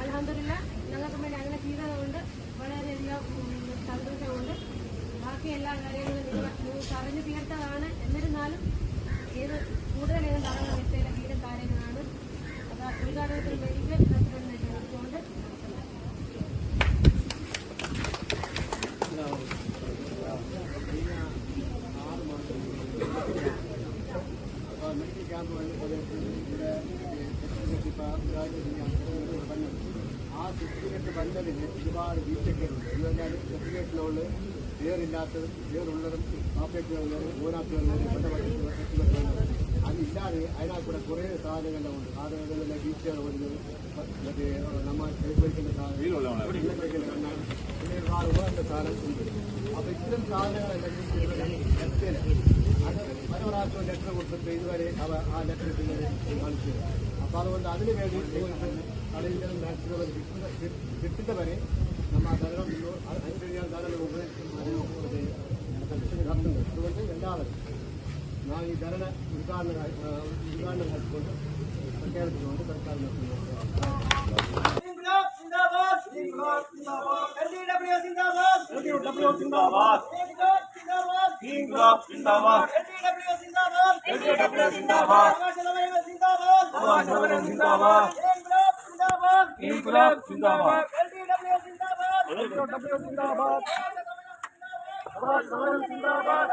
അലഹമില്ല ഞങ്ങൾക്ക് വേണ്ടി അങ്ങനെ ചെയ്തതുകൊണ്ട് വളരെയധികം സന്തോഷമുണ്ട്. ബാക്കി എല്ലാ കാര്യങ്ങളും നിങ്ങൾ പറഞ്ഞു തീർത്തതാണ്. എന്നിരുന്നാലും ഏത് കൂടുതൽ ഏതും പറയുന്ന വ്യക്തിയുടെ വീടും കാര്യങ്ങളാണ്. അപ്പോൾ ഉദ്ഘാടനത്തിൽ മെഡിക്കൽ പ്രസിഡന്റിനെ ചോദിച്ചുകൊണ്ട് മെഡിക്കൽ ക്യാമ്പ് വന്നപ്പോൾ ഇവിടെ ആ സർട്ടിഫിക്കറ്റ് വന്നതിന് ഒരുപാട് വീഴ്ചകളുണ്ട് ഇതെന്നാൽ സർട്ടിഫിക്കറ്റിലുള്ള പേരില്ലാത്തതും പേരുള്ളതും കാപ്പേറ്റുള്ളതും ഓനാക്കുള്ളതും ബന്ധപ്പെട്ട അതില്ലാതെ അതിനകത്ത് കുറേ സാധനങ്ങളെല്ലാം ഉണ്ട് സാധനങ്ങളിലെ വീഴ്ചകൾ വരുന്നത് മറ്റേ നമ്മൾ ഉപയോഗിക്കുന്ന സാധനം ഉപയോഗിക്കുന്ന കണ്ണാടി പിന്നെ ഒരുപാട് ഉപകരണ സാധനം ഉണ്ട് അപ്പോൾ ഇത്തരം സാധനങ്ങളെല്ലാം അത് പല പ്രാവശ്യം ലെറ്റർ കൊടുത്തിട്ട് ഇതുവരെ അവ ആ ലെറ്റർ കാണിച്ചു അപ്പോൾ അതുകൊണ്ട് അതിന് വേണ്ടി ಕಡೆಯಿಂದ ರಾಜ್ಯಗಳಲ್ಲಿ ಬಿಟ್ಟಿದ್ದವರೆ ನಮ್ಮ ದಾದರನ್ನು ಐದನೇ ದಾದರಲ್ಲಿ ಹೋಗುತ್ತದೆ ಇರುವಂತೆ ಎಲ್ಲಾದರೂ ನಾವು ಈ ದರನ ಉದಾಹರಣೆ ಉದಾಹರಣೆ ಹಾಕಿಕೊಂಡು ಸರ್ಕಾರಕ್ಕೆ ಒಂದು ಸರ್ಕಾರ ಜಿಂದಾಬಾದ್ ಜಿಂದಾಬಾದ್ ಜಿಂದಾಬಾದ್ ಜಿಂದಾಬಾದ್ इंकलाब जिंदाबाद एलडीडब्ल्यू जिंदाबाद समाज जिंदाबाद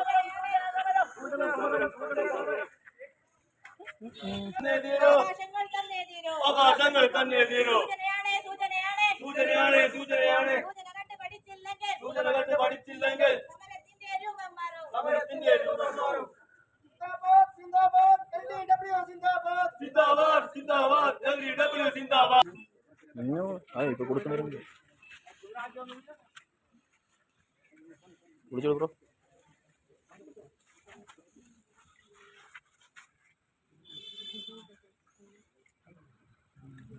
ने दीरो अब आसंगल करने दीरो सूचने आने सूचने आने सूचनगट्टे पड़ी चिल्लेंगे समर तिंगे रूमारू जिंदाबाद जिंदाबाद जिंदाबाद जिंदाबाद एलडीडब्ल्यू जिंदाबाद ನೀನು ಆ ಇದು ಕೊಡ್ತೀನಿ ಕುಡಿಸೋಳು ಬ್ರೋ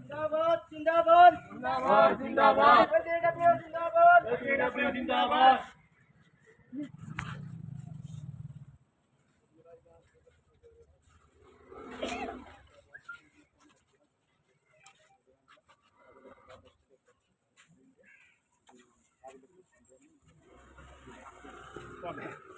जिंदाबाद जिंदाबाद जिंदाबाद जिंदाबाद जिंदाबाद பண்ணிக்கலாம்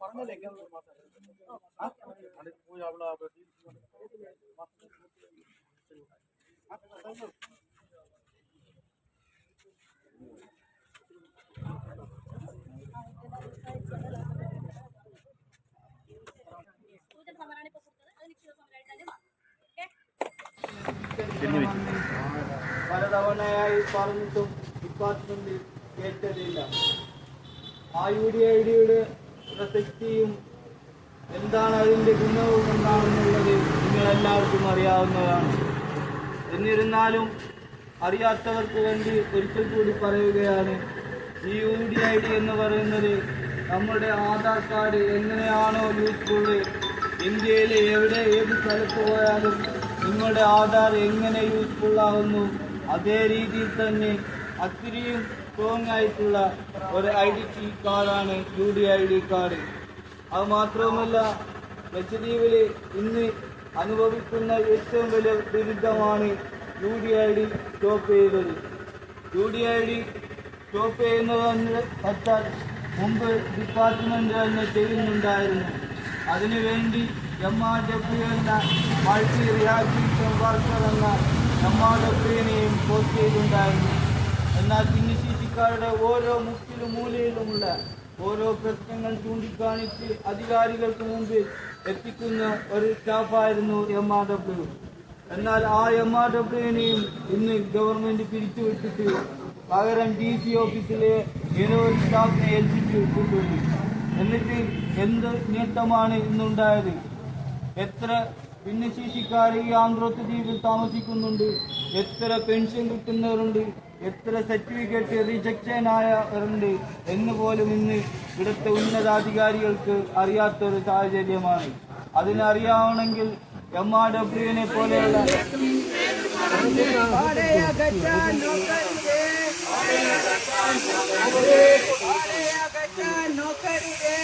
ಪರಮೇಲೆ ಹೆಂಗೆ ಮಾತಾಡಿ ಪೂಜೆ ಅವಳ Gracias. പലതവണയായി പറഞ്ഞിട്ടും ഡിപ്പാർട്ട്മെന്റ് കേട്ടതില്ല ആ യു ഡി ഐ ഡിയുടെ പ്രസക്തിയും എന്താണ് അതിന്റെ ഗുണവും എന്താണെന്നുള്ളത് നിങ്ങളെല്ലാവർക്കും അറിയാവുന്നതാണ്. എന്നിരുന്നാലും അറിയാത്തവർക്ക് വേണ്ടി ഒരിക്കൽ കൂടി പറയുകയാണ് ഈ യു ഡി ഐ ഡി എന്ന് പറയുന്നത് നമ്മുടെ ആധാർ കാർഡ് എങ്ങനെയാണോ യൂസ്ഫുള്ള് ഇന്ത്യയിലെ എവിടെ ഏത് സ്ഥലത്ത് പോയാലും നിങ്ങളുടെ ആധാർ എങ്ങനെ യൂസ്ഫുൾ ആകുന്നു അതേ രീതിയിൽ തന്നെ അത്രയും സ്ട്രോങ് ആയിട്ടുള്ള ഒരു ഐ ഡി ടി കാർഡാണ് U D I D card. അത് മാത്രവുമല്ല ലക്ഷദ്വീപിൽ ഇന്ന് അനുഭവിക്കുന്ന ഏറ്റവും വലിയ ദുരിതമാണ് U D I D stop ചെയ്തത്. U D I D stop ചെയ്യുന്നതെന്ന് വെച്ചാൽ മുമ്പ് ഡിപ്പാർട്ട്മെന്റ് തന്നെ ചെയ്യുന്നുണ്ടായിരുന്നു. അതിനുവേണ്ടി എം ആർ ഡബ്ല്യു എന്ന മൾട്ടി റിയാക്ടീവ് വർക്കർ എന്ന ഡബ്ല്യുവിനെയും പോസ്റ്റ് ചെയ്തിട്ടുണ്ടായിരുന്നു എന്നാൽ ഭിന്നശേഷിക്കാരുടെ ഓരോ മുക്കിലും മൂലയിലുമുള്ള ഓരോ പ്രശ്നങ്ങൾ ചൂണ്ടിക്കാണിച്ച് അധികാരികൾക്ക് മുമ്പിൽ എത്തിക്കുന്ന ഒരു സ്റ്റാഫായിരുന്നു എം ആർ ഡബ്ല്യു എന്നാൽ ആ എം ആർ ഡബ്ല്യുവിനെയും ഇന്ന് ഗവൺമെന്റ് പിരിച്ചുവിട്ടിട്ട് പകരം ഡി സി ഓഫീസിലെ നിരവധി സ്റ്റാഫിനെ ഏൽപ്പിച്ചു കൊണ്ടുപോയി എന്നിട്ട് എന്ത് നേട്ടമാണ് ഇന്നുണ്ടായത്? എത്ര ഭിന്നശേഷിക്കാർ ഈ ആന്ധ്രോത്ത് ദ്വീപിൽ താമസിക്കുന്നുണ്ട്. എത്ര പെൻഷൻ കിട്ടുന്നവരുണ്ട് എത്ര സർട്ടിഫിക്കറ്റ് റിജക്ഷനായവരുണ്ട് എന്ന് പോലും ഇന്ന് ഇവിടുത്തെ ഉന്നതാധികാരികൾക്ക് അറിയാത്തൊരു സാഹചര്യമാണ്. അതിനറിയാവണമെങ്കിൽ എം ആർ ഡബ്ല്യുവിനെ പോലെയുള്ള നോക്കരിയേ